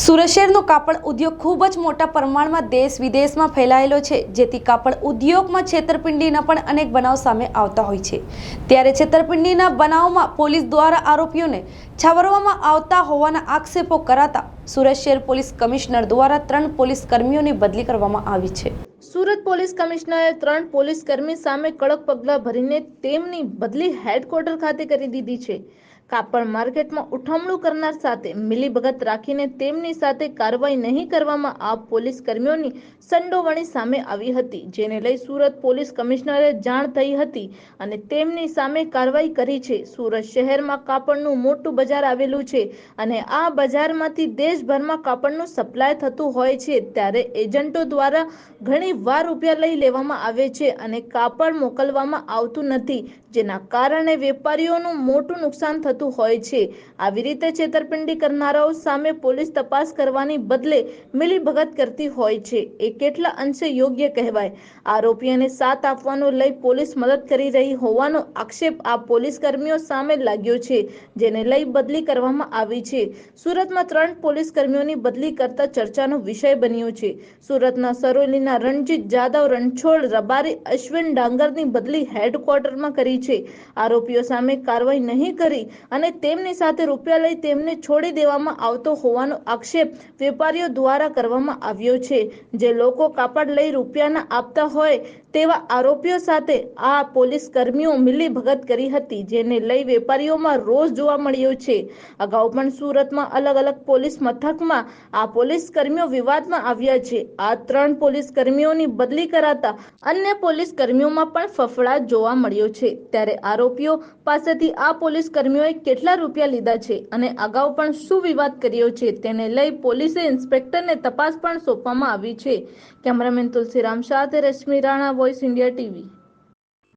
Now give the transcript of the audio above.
સુરત શહેરનો કાપડ ઉદ્યોગ ખૂબ જ મોટા પ્રમાણમાં દેશ વિદેશમાં ફેલાયેલો છે, જેથી કાપડ ઉદ્યોગમાં છેતરપિંડીના પણ અનેક બનાવ સામે આવતા હોય છે. ત્યારે છેતરપિંડીના બનાવમાં પોલીસ દ્વારા આરોપીઓને છાવરવામાં આવતા હોવાના આક્ષેપો કરાતા સુરત શહેર પોલીસ કમિશનર દ્વારા ત્રણ પોલીસ કર્મીઓની બદલી કરવામાં આવી છે. સુરત પોલીસ કમિશનરે ત્રણ પોલીસ કર્મી સામે કડક પગલાં ભરીને તેમની બદલી હેડક્વાર્ટર ખાતે કરી દીધી છે. કાપડ માર્કેટમાં ઉઠમણું કરનાર સાથે મિલીભગત રાખીને તેમની સાથે કાર્યવાહી નહીં કરવામાં આ પોલીસ કર્મીઓની સંડોવણી સામે આવી હતી, જેને લઈ સુરત પોલીસ કમિશનરે જાણ થઈ હતી અને તેમની સામે કાર્યવાહી કરી છે. સુરત શહેરમાં કાપડનું મોટું બજાર આવેલું છે અને આ બજારમાંથી દેશભરમાં કાપડનું સપ્લાય થતું હોય છે, ત્યારે એજન્ટો દ્વારા ઘણી વાર રૂપિયા લઈ લેવામાં આવે છે અને કાપડ મોકલવામાં આવતું નથી, જેના કારણે વેપારીઓનું મોટું નુકસાન થતું હોય છે. આવી રીતે છેતરપિંડી કરનારાઓ સામે પોલીસ તપાસ કરવાની બદલે મિલીભગત કરતી હોય છે, એ કેટલા અંશે યોગ્ય કહેવાય? આરોપીઓને સાથ આપવાનો લઈ પોલીસ મદદ કરી રહી હોવાનો આક્ષેપ આ પોલીસ કર્મીઓ સામે લાગ્યો છે, જેને લઈ બદલી કરવામાં આવી છે. સુરતમાં ત્રણ પોલીસ કર્મીઓની બદલી કરતા ચર્ચાનો વિષય બન્યો છે. સુરતના સરોલીના રણજીત જાદવ રણછોડ રબારી અશ્વિન ડાંગરની બદલી હેડક્વાર્ટરમાં કરી છે. આરોપીઓ સામે કાર્યવાહી નહીં કરી અને તેમની સાથે રૂપિયા લઈ તેમને છોડી દેવામાં આવતો હોવાનો આક્ષેપ વેપારીઓ દ્વારા કરવામાં આવ્યો છે. જે લોકો કાપડ લઈ રૂપિયાના આપતા હોય તેવા આરોપીઓ સાથે આ પોલીસ કર્મીઓ મિલી ભગત કરી હતી, જેને લઈ વેપારીઓમાં રોષ જોવા મળ્યો છે. અગાઉ પણ સુરતમાં અલગ અલગ પોલીસ મથકમાં આ પોલીસ કર્મીઓ વિવાદમાં આવ્યા છે. આ ત્રણ પોલીસ કર્મીઓની બદલી કરાતા અન્ય પોલીસ કર્મીઓમાં પણ ફફડાટ જોવા મળ્યો છે. ત્યારે આરોપીઓ પાસેથી આ પોલીસ કર્મીઓએ કેટલા રૂપિયા લીધા છે અને અગાઉ પણ શું વિવાદ કર્યો છે તેને લઈ પોલીસે ઇન્સ્પેક્ટરને તપાસ પણ સોંપવામાં આવી છે. કેમેરામેન તુલસીરામ સાથે Rashmi Rana Voice India TV.